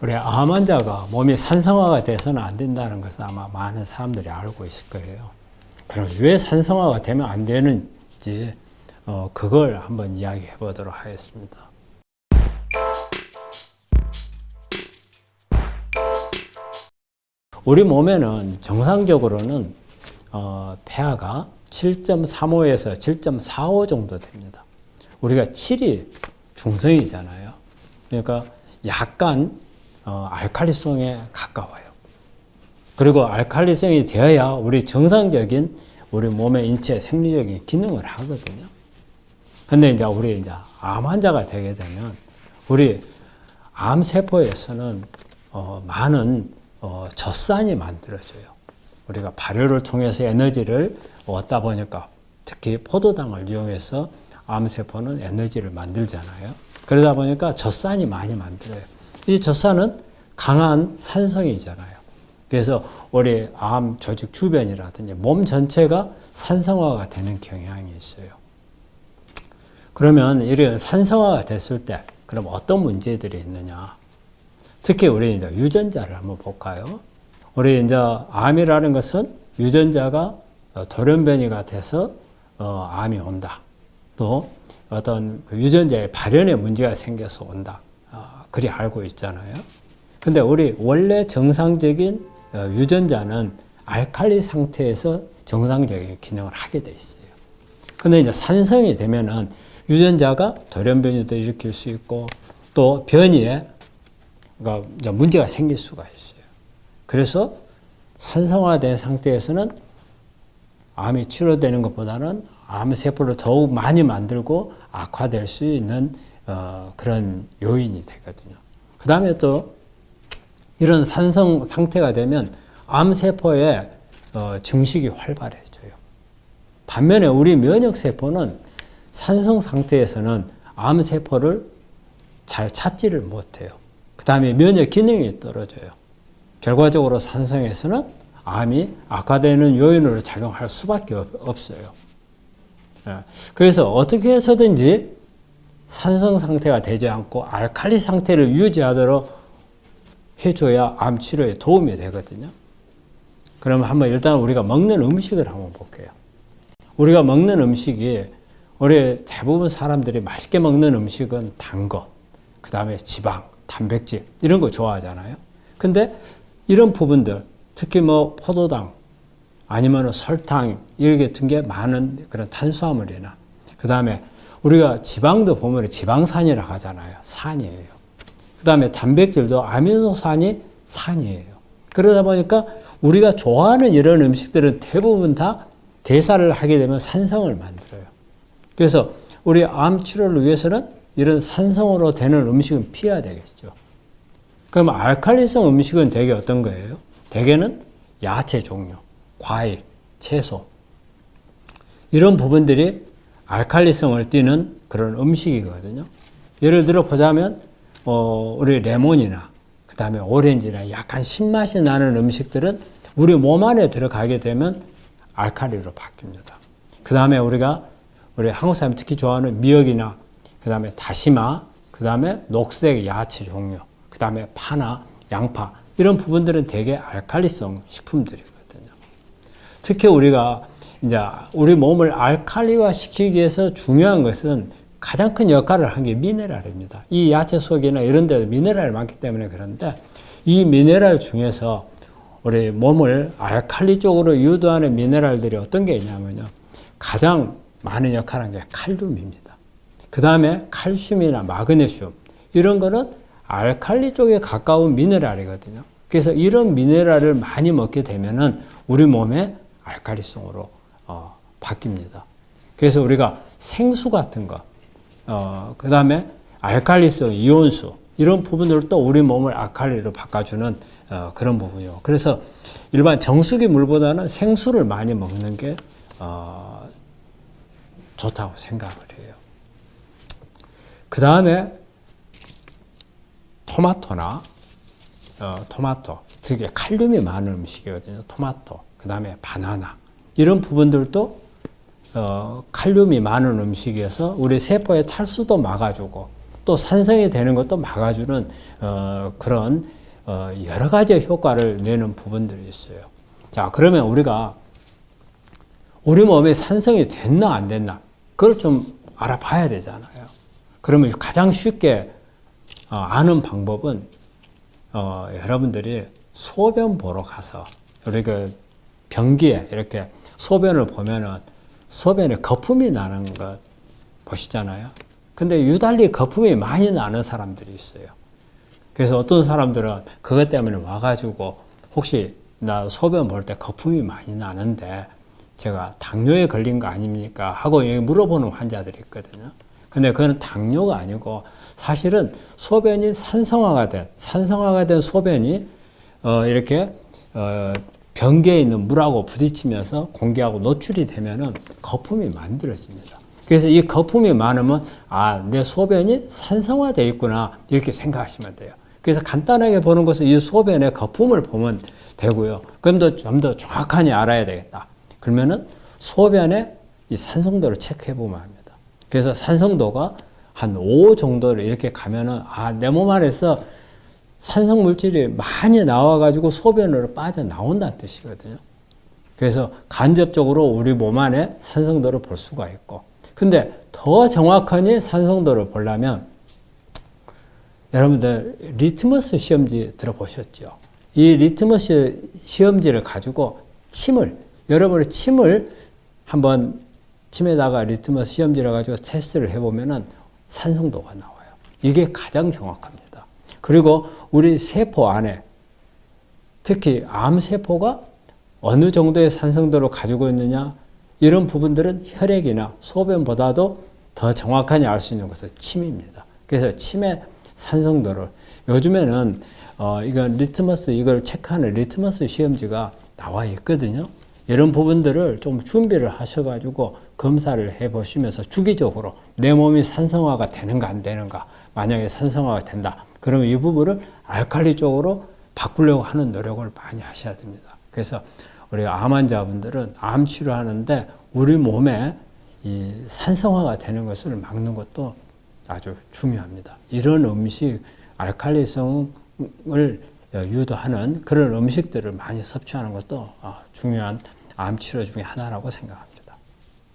우리 암 환자가 몸이 산성화가 돼서는 안 된다는 것을 아마 많은 사람들이 알고 있을 거예요. 그럼 왜 산성화가 되면 안 되는지 어, 그걸 한번 이야기해 보도록 하겠습니다. 우리 몸에는 정상적으로는 어, 폐하가 7.35에서 7.45 정도 됩니다. 우리가 7이 중성이잖아요. 그러니까 약간 어, 알칼리성에 가까워요. 그리고 알칼리성이 되어야 우리 정상적인 우리 몸의 인체 생리적인 기능을 하거든요. 근데 이제 우리 이제 암 환자가 되게 되면 우리 암 세포에서는 어, 많은 어, 젖산이 만들어져요. 우리가 발효를 통해서 에너지를 얻다 보니까 특히 포도당을 이용해서 암세포는 에너지를 만들잖아요. 그러다 보니까 젖산이 많이 만들어요. 이 젖산은 강한 산성이잖아요. 그래서 우리 암 조직 주변이라든지 몸 전체가 산성화가 되는 경향이 있어요. 그러면 이런 산성화가 됐을 때 그럼 어떤 문제들이 있느냐? 특히 우리 이제 유전자를 한번 볼까요? 우리 이제 암이라는 것은 유전자가 돌연변이가 돼서 어, 암이 온다. 또 어떤 그 유전자의 발현에 문제가 생겨서 온다. 어, 그리 알고 있잖아요. 근데 우리 원래 정상적인 어, 유전자는 알칼리 상태에서 정상적인 기능을 하게 돼 있어요. 근데 이제 산성이 되면은 유전자가 돌연변이도 일으킬 수 있고 또 변이에 그러니까 문제가 생길 수가 있어요. 그래서 산성화된 상태에서는 암이 치료되는 것보다는 암 세포를 더욱 많이 만들고 악화될 수 있는 어, 그런 요인이 되거든요. 그 다음에 또 이런 산성 상태가 되면 암 세포의 어, 증식이 활발해져요. 반면에 우리 면역 세포는 산성 상태에서는 암 세포를 잘 찾지를 못해요. 그 다음에 면역 기능이 떨어져요. 결과적으로 산성에서는 암이 악화되는 요인으로 작용할 수밖에 없어요. 예. 그래서 어떻게 해서든지 산성 상태가 되지 않고 알칼리 상태를 유지하도록 해줘야 암 치료에 도움이 되거든요. 그러면 한번 일단 우리가 먹는 음식을 한번 볼게요. 우리가 먹는 음식이 우리 대부분 사람들이 맛있게 먹는 음식은 단 거, 그 다음에 지방, 단백질 이런 거 좋아하잖아요. 근데 이런 부분들 특히 뭐 포도당 아니면 설탕 이렇게 같은 게 많은 그런 탄수화물이나 그 다음에 우리가 지방도 보면 지방산이라고 하잖아요. 산이에요. 그 다음에 단백질도 아미노산이 산이에요. 그러다 보니까 우리가 좋아하는 이런 음식들은 대부분 다 대사를 하게 되면 산성을 만들어요. 그래서 우리 암 치료를 위해서는 이런 산성으로 되는 음식은 피해야 되겠죠. 그럼 알칼리성 음식은 대개 어떤 거예요? 대개는 야채 종류, 과일, 채소 이런 부분들이 알칼리성을 띠는 그런 음식이거든요. 예를 들어 보자면 어, 우리 레몬이나 그 다음에 오렌지나 약간 신맛이 나는 음식들은 우리 몸 안에 들어가게 되면 알칼리로 바뀝니다. 그 다음에 우리가 우리 한국 사람 특히 좋아하는 미역이나 그 다음에 다시마, 그 다음에 녹색 야채 종류, 그 다음에 파나 양파 이런 부분들은 대개 알칼리성 식품들이거든요. 특히 우리가 이제 우리 몸을 알칼리화 시키기 위해서 중요한 것은 가장 큰 역할을 한 게 미네랄입니다. 이 야채 속이나 이런 데 미네랄이 많기 때문에 그런데 이 미네랄 중에서 우리 몸을 알칼리 쪽으로 유도하는 미네랄들이 어떤 게 있냐면요. 가장 많은 역할을 한 게 칼륨입니다. 그 다음에 칼슘이나 마그네슘 이런 거는 알칼리 쪽에 가까운 미네랄이거든요. 그래서 이런 미네랄을 많이 먹게 되면은 우리 몸의 알칼리성으로 어, 바뀝니다. 그래서 우리가 생수 같은 거, 어, 그 다음에 알칼리성 이온수 이런 부분들도 우리 몸을 알칼리로 바꿔주는 어, 그런 부분이요. 그래서 일반 정수기 물보다는 생수를 많이 먹는 게 어, 좋다고 생각을 해요. 그 다음에 토마토나 어, 토마토, 특히 칼륨이 많은 음식이거든요. 토마토, 그 다음에 바나나 이런 부분들도 어, 칼륨이 많은 음식이어서 우리 세포의 탈수도 막아주고 또 산성이 되는 것도 막아주는 어, 그런 어, 여러 가지 효과를 내는 부분들이 있어요. 자, 그러면 우리가 우리 몸에 산성이 됐나 안 됐나 그걸 좀 알아봐야 되잖아요. 그러면 가장 쉽게 어, 아는 방법은 어, 여러분들이 소변 보러 가서 우리 그 변기에 이렇게 소변을 보면은 소변에 거품이 나는 것 보시잖아요. 근데 유달리 거품이 많이 나는 사람들이 있어요. 그래서 어떤 사람들은 그것 때문에 와가지고 혹시 나 소변 볼 때 거품이 많이 나는데 제가 당뇨에 걸린 거 아닙니까? 하고 물어보는 환자들이 있거든요. 근데 그건 당뇨가 아니고 사실은 소변이 산성화가 된 산성화가 된 소변이 어 이렇게 어 변기에 있는 물하고 부딪히면서 공기하고 노출이 되면은 거품이 만들어집니다. 그래서 이 거품이 많으면 아 내 소변이 산성화돼 있구나 이렇게 생각하시면 돼요. 그래서 간단하게 보는 것은 이 소변의 거품을 보면 되고요. 그럼 더 좀 더 정확하게 알아야 되겠다. 그러면은 소변의 이 산성도를 체크해 보면 합니다. 그래서 산성도가 한 5 정도를 이렇게 가면은 아, 내 몸 안에서 산성 물질이 많이 나와 가지고 소변으로 빠져 나온다는 뜻이거든요. 그래서 간접적으로 우리 몸 안에 산성도를 볼 수가 있고. 근데 더 정확하게 산성도를 보려면 여러분들 리트머스 시험지 들어보셨죠? 이 리트머스 시험지를 가지고 침을 여러분의 침을 한번 침에다가 리트머스 시험지를 가지고 테스트를 해보면은 산성도가 나와요. 이게 가장 정확합니다. 그리고 우리 세포 안에 특히 암 세포가 어느 정도의 산성도를 가지고 있느냐 이런 부분들은 혈액이나 소변보다도 더 정확하게 알 수 있는 것은 침입니다. 그래서 침의 산성도를 요즘에는 어 이건 리트머스 이걸 체크하는 리트머스 시험지가 나와 있거든요. 이런 부분들을 좀 준비를 하셔가지고 검사를 해보시면서 주기적으로 내 몸이 산성화가 되는가 안 되는가 만약에 산성화가 된다 그러면 이 부분을 알칼리 쪽으로 바꾸려고 하는 노력을 많이 하셔야 됩니다. 그래서 우리 암 환자분들은 암 치료하는데 우리 몸에 이 산성화가 되는 것을 막는 것도 아주 중요합니다. 이런 음식 알칼리성을 유도하는 그런 음식들을 많이 섭취하는 것도 어, 중요한 암 치료 중에 하나라고 생각합니다.